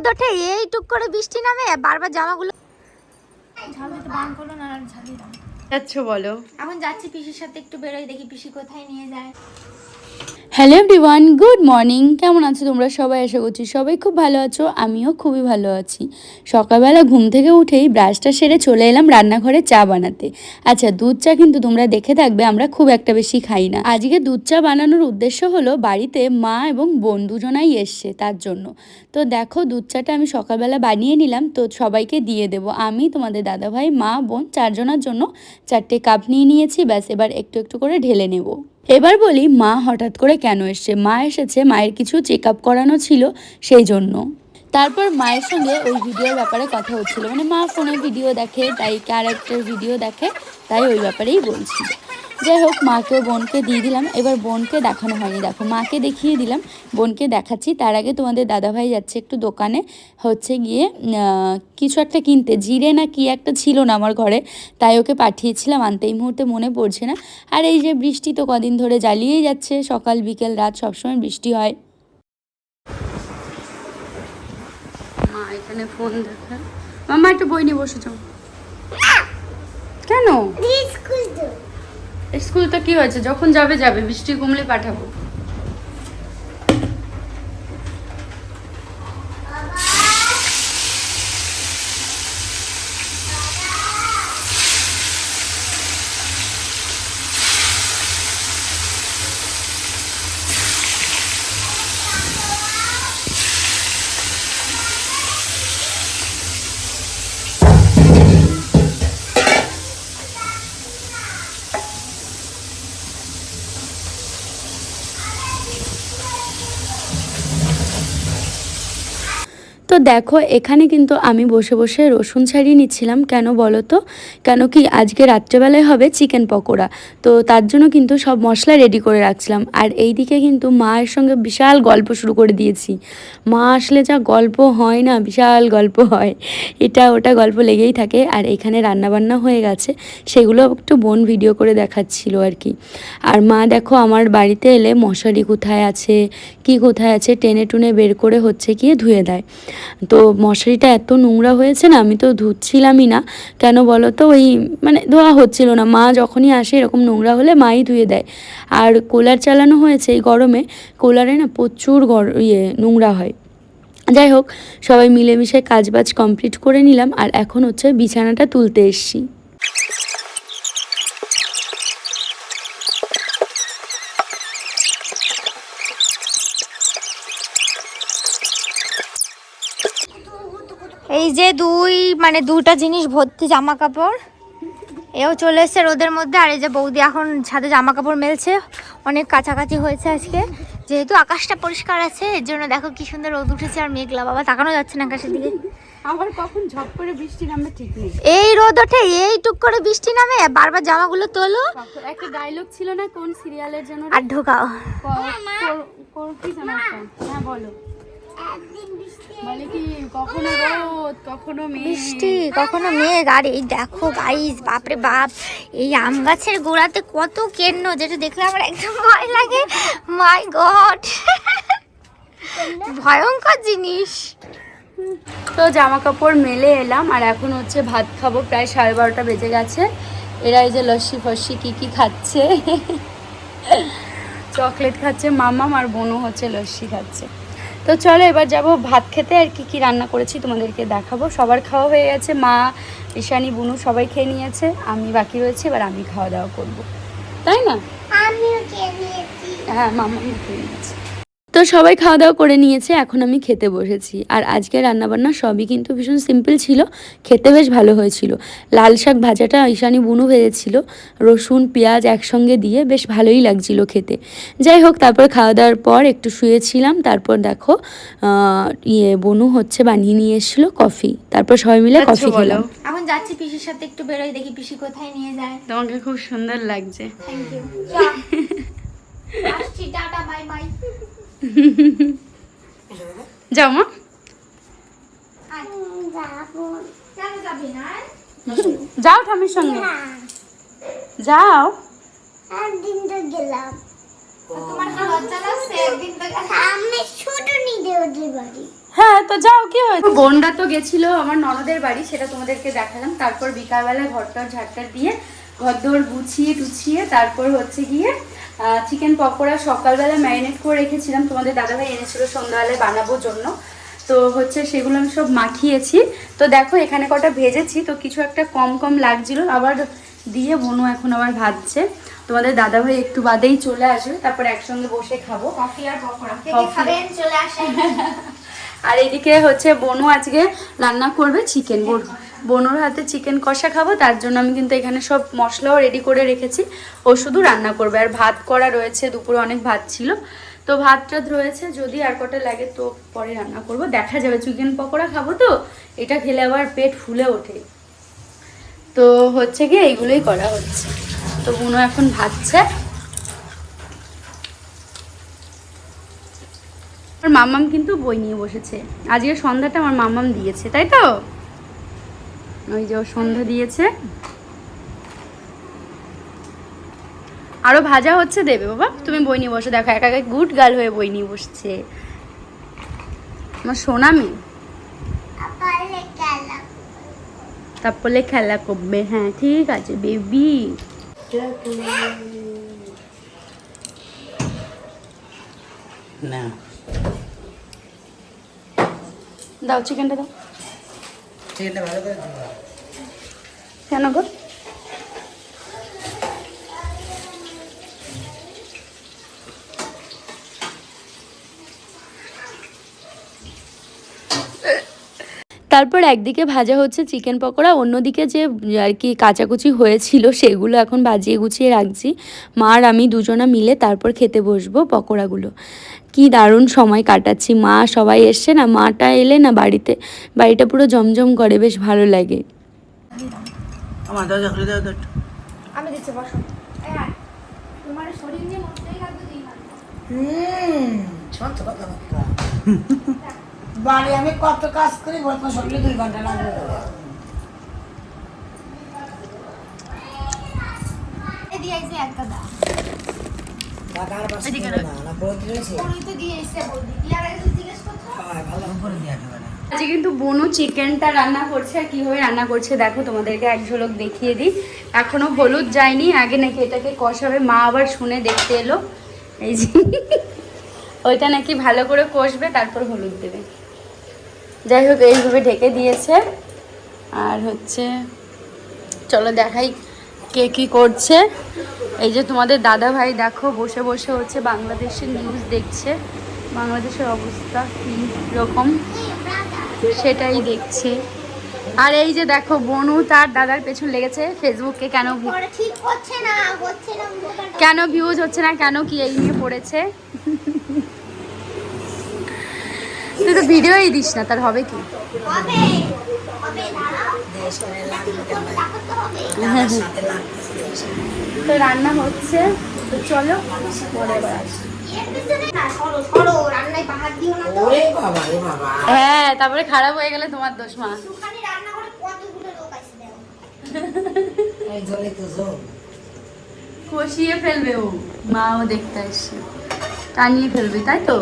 রোদ ওঠে এই টুক করে বৃষ্টি নামে বারবার জামাগুলো ঝাল দিতে বারণ করল না আর ঝাল দিলাম যাচ্ছ বলো। এখন যাচ্ছি পিসির সাথে একটু বেরোই দেখি পিসি কোথায় নিয়ে যায়। হ্যালো এভরিওয়ান গুড মর্নিং কেমন আছো তোমরা সবাই? আশা করছি সবাই খুব ভালো আছো, আমিও খুবই ভালো আছি। সকালবেলা ঘুম থেকে উঠেই ব্রাশটা সেরে চলে এলাম রান্নাঘরে চা বানাতে। আচ্ছা দুধ চা কিন্তু তোমরা দেখে থাকবে, আমরা খুব একটা বেশি খাই না। আজকে দুধ চা বানানোর উদ্দেশ্য হলো বাড়িতে মা এবং বোন দুজনাই এসছে তার জন্য। তো দেখো, দুধ চাটা আমি সকালবেলা বানিয়ে নিলাম, তো সবাইকে দিয়ে দেব। আমি, তোমাদের দাদাভাই, মা, বোন, চারজনের জন্য চারটে কাপ নিয়ে নিয়েছি, ব্যাস এবার একটু একটু করে ঢেলে নেব। এবার বলি মা হঠাৎ করে কেন এসছে? মা এসেছে, মায়ের কিছু চেক আপ করানো ছিল সেই জন্য। তারপর মায়ের সঙ্গে ওই ভিডিওর ব্যাপারে কথা হচ্ছিল। মানে মা ফোনে ভিডিও দেখে, তাই ক্যারেক্টার ভিডিও দেখে, তাই ওই ব্যাপারেই বলছিল। যাই হোক মাকে ও বোনকে দিয়ে দিলাম। এবার বোনকে দেখানো হয়নি। দেখো মাকে দেখিয়ে দিলাম বোনকে দেখাচ্ছি। তার আগে তোমাদের দাদাভাই যাচ্ছে একটু দোকানে। হচ্ছে গিয়ে কিছু একটা কিনতে। জিরে না কি একটা ছিল না আমার ঘরে। তাই ওকে পাঠিয়েছিলাম। আনতে এই মুহূর্তে মনে পড়ছে না। আর এই যে বৃষ্টি তো কদিন ধরে জ্বালিয়েই যাচ্ছে। সকাল বিকেল রাত সবসময় বৃষ্টি হয়। মা এখানে ফোন দেখে। মামা একটু বই নিয়ে বসেছ কেন? স্কুল তো কি হয়েছে? যখন যাবে যাবে। বৃষ্টি কমলে পাঠাবো। দেখো, এখানে কিন্তু আমি বসে বসে রসুন ছাড়িয়ে নিচ্ছিলাম। কেন বলো তো? কেন কি আজকে রাত্রেবেলায় হবে চিকেন পকোড়া। তো তার জন্য কিন্তু সব মশলা রেডি করে রাখছিলাম। আর এই দিকে কিন্তু মায়ের সঙ্গে বিশাল গল্প শুরু করে দিয়েছি। মা আসলে যা গল্প হয় না, বিশাল গল্প হয়। এটা ওটা গল্প লেগেই থাকে। আর এখানে রান্নাবান্না হয়ে গেছে। সেগুলো একটু বোন ভিডিও করে দেখাচ্ছিল আর কি। আর মা দেখো, আমার বাড়িতে এলে মশারি কোথায় আছে, কি কোথায় আছে টেনে টুনে বের করে হচ্ছে গিয়ে ধুয়ে দেয়। তো মশারিটা এত নোংরা হয়েছে না, আমি তো ধুচ্ছিলামই না। কেন বলো তো? ওই মানে ধোয়া হচ্ছিল না। মা যখনই আসে এরকম নোংরা হলে মাই ধুয়ে দেয়। আর কোলার চালানো হয়েছে এই গরমে, কোলারে না প্রচুর গর ইয়ে নোংরা হয়। যাই হোক, সবাই মিলেমিশে কাজবাজ কমপ্লিট করে নিলাম। আর এখন হচ্ছে বিছানাটা তুলতে এসছি। এই যে দুই মানে দুইটা জিনিস ভর্তি জামা কাপড় এও চলে এসছে রোদের মধ্যে। আর এই যে বৌদি এখন ছাদে জামা কাপড় মেলছে। অনেক কাছাকাছি হয়েছে আজকে। যেহেতু আকাশটা পরিষ্কার আছে এর জন্য দেখো কি সুন্দর রোদ উঠেছে আর মেঘলা। বাবা তাকানো যাচ্ছে না আকাশের দিকে। আবার কখন ঝপ করে বৃষ্টি নামবে ঠিক নেই। এই রোদ ওঠে এই টুক করে বৃষ্টি নামে। বারবার জামাগুলো তোলো। একটা ডায়লগ ছিল না কোন সিরিয়ালের জন্য? আর ঢোকাও। কি হ্যাঁ বলো। বলে কি কখনো রোদ কখনো মেঘ। বৃষ্টি কখনো মেঘ। আর এই দেখো গাইস বাপরে বাপ এই আম গাছের গোড়াতে কত কেন্ন যেটা দেখলে আমার একদম ভয় লাগে। মাই গড ভয়ঙ্কর জিনিস। তো জামা কাপড় মেলে এলাম আর এখন হচ্ছে ভাত খাব প্রায় সাড়ে বারোটা বেজে গেছে। এরা এই যে লস্যি ফস্যি কী কী খাচ্ছে। চকলেট খাচ্ছে মামাম আর বোনও হচ্ছে লস্যি খাচ্ছে। তো চলো এবার যাব ভাত খেতে আর কি কি রান্না করেছি তোমাদেরকে দেখাবো। সবার খাওয়া হয়ে গেছে মা ঈশানি বুনু সবাই খেয়ে নিয়েছে আমি বাকি রয়েছে এবার আমি খাওয়া দাওয়া করব। তাই না? হ্যাঁ মামা খেয়ে নিয়েছে। তো সবাই খাওয়া দাওয়া করে নিয়েছে এখন আমি খেতে বসেছি। আর আজকে রান্নাবান্না সবই কিন্তু ভীষণ সিম্পল ছিল খেতে বেশ ভালো হয়েছিল। লাল শাক ভাজাটা ঈশানি বুনু ভেজেছিল রসুন পেঁয়াজ একসঙ্গে দিয়ে বেশ ভালোই লাগছিল খেতে। যাই হোক তারপর খাওয়া দাওয়ার পর একটু শুয়েছিলাম তারপর দেখো ইয়ে বনু হচ্ছে বানিয়ে নিয়ে এসেছিল কফি। তারপর সবাই মিলে কফি খেলাম। এখন যাচ্ছি পিসির সাথে একটু বেরোই দেখি পিসি কোথায় নিয়ে যায়। তোমাকে খুব সুন্দর লাগছে। থ্যাংক ইউ আসছি টাটা বাই বাই যাও মা। যাও ঠামির সঙ্গে। যাও। একদিন তো গেলাম। ওদের বাড়ি। হ্যাঁ তো যাও কি হয়েছে? বোনরা তো গেছিল আমার ননদের বাড়ি সেটা তোমাদেরকে দেখালাম। তারপর বিকালবেলা ঘরটার ঝাড়টার দিয়ে ঘর দোর গুছিয়ে টুছিয়ে তারপর হচ্ছে গিয়ে চিকেন পকোড়া সকালবেলা ম্যারিনেট করে রেখেছিলাম। তোমাদের দাদাভাই এনেছিল সন্ধ্যাবেলায় বানাবোর জন্য। তো হচ্ছে সেগুলো আমি সব মাখিয়েছি। তো দেখো এখানে কটা ভেজেছি। তো কিছু একটা কম কম লাগছিল। আবার দিয়ে বনু এখন আবার ভাজছে। তোমাদের দাদাভাই একটু বাদেই চলে আসবে। তারপর একসঙ্গে বসে খাব। কফি আর পকোড়া। খাবেন চলে আসেন আর এদিকে হচ্ছে বনু আজকে রান্না করবে চিকেন বনুর হাতে চিকেন কষা খাব, তার জন্য আমি কিন্তু এখানে সব মশলাও রেডি করে রেখেছি। ও শুধু রান্না করবে। আর ভাত করা রয়েছে, দুপুরে অনেক ভাত ছিল। তো ভাত টাত রয়েছে, যদি আর কটা লাগে তো পরে রান্না করব। দেখা যাবে, চিকেন পকোড়া খাব তো, এটা খেলে আবার পেট ফুলে ওঠে। তো হচ্ছে গিয়ে এইগুলোই করা হচ্ছে। তো বুনো এখন ভাজছে। আমার মাম্মাম কিন্তু বই নিয়ে বসেছে। আজকে সন্ধ্যাটা আমার মাম্মাম দিয়েছে, তাই তো? ওই যে সন্ধ্যা দিয়েছে। আরও ভাজা হচ্ছে দেবে বাবা। তুমি বই নিয়ে বসো দেখো একা একা গুড গার্ল হয়ে বই নিয়ে বসছে। আমার সোনা মেয়ে তারপরে খেলা করবে হ্যাঁ ঠিক আছে বেবি না। দাও চিকেনটা দাও চিকেনটা ভালো করে ধোয়া। কেন গো? তারপর একদিকে ভাজা হচ্ছে চিকেন পকোড়া, অন্যদিকে যে, আর কি কাচাকুচি হয়েছিল সেগুলো এখন বাজিয়ে গুছিয়ে রাখছি। মা আর আমি দুজনা মিলে তারপর খেতে বসবো পকোড়াগুলো। কি দারুণ সময় কাটাচ্ছি। মা সবাই এসছে না মাটা এলে না বাড়িতে। বাড়িটা পুরো জমজম করে বেশ ভালো লাগে। আমি দিচ্ছি বসো। তোমার শরীর নিয়ে। বাড়ি আমি কত কাজ করি দুই ঘণ্টা লাগবে। একটা দা আজকে কিন্তু বনু চিকেনটা রান্না করছে আর কীভাবে রান্না করছে দেখো তোমাদেরকে এক ঝলক দেখিয়ে দিই। এখনও হলুদ যায়নি আগে নাকি এটাকে কষাবে। মা আবার শুনে দেখতে এলো। এই যে ওইটা নাকি ভালো করে কষবে তারপর হলুদ দেবে। যাই হোক এইভাবে ঢেকে দিয়েছে। আর হচ্ছে চলো দেখাই কে কি করছে। এই যে তোমাদের দাদা ভাই দেখো বসে বসে হচ্ছে বাংলাদেশের নিউজ দেখছে। বাংলাদেশের অবস্থা কী রকম সেটাই দেখছে। আর এই যে দেখো বনু তার দাদার পেছন লেগেছে ফেসবুকে কেন view- পরে ঠিক হচ্ছে না হচ্ছে না দোকানটা কেন ভিউজ হচ্ছে না কেন কি এই নিয়ে পড়েছে? তুই তো ভিডিওই দিস না তার হবে কি? হবে হবে দাঁড়াও। দেখো তো রান্না হচ্ছে তো চলো পরে আবার আসি। এর পিছনে না সরো সরো রান্নায় বাহার দিও না তো ওরে বাবা রে বাবা। হ্যাঁ তারপরে খারাপ হয়ে গেলে তোমার দোষ মা। কষিয়ে ফেলবে ও মাও দেখতে আসছে। টানিয়ে ফেলবে তাই তো?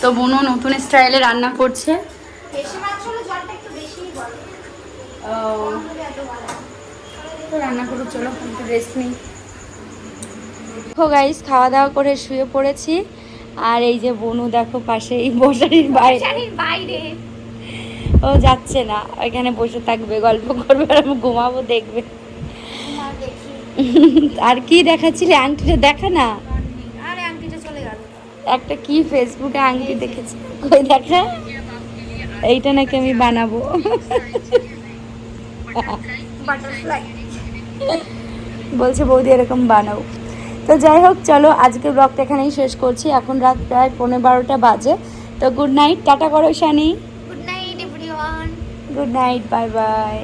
তো বোনও নতুন স্টাইলে রান্না করছে। বেশি মাছ হলে জলটা একটু বেশিই বলে। তো রান্না করো চলো একটু রেস্ট নিই। দেখো গাইস খাওয়া দাওয়া করে শুয়ে পড়েছি। আর এই যে বনু দেখো পাশে এই বসারির বাইরে বাইরে। ও যাচ্ছে না ওইখানে বসে থাকবে গল্প করবে আর আমি ঘুমাবো দেখবে। আর কি দেখাচ্ছিলে? আংটিটা দেখা না? আরে আংটিটা চলে গেল। একটা কি ফেসবুকে আংটি দেখেছি? কই দেখা? এইটা নাকি আমি বানাবো। বাটারফ্লাই বলছে বৌদি এরকম বানাও। তো যাই হোক চলো আজকে ব্লগটা এখানেই শেষ করছি। এখন রাত প্রায় পনেরো বারোটা বাজে। তো গুড নাইট টাটা করো Shani. Good night everyone good night bye bye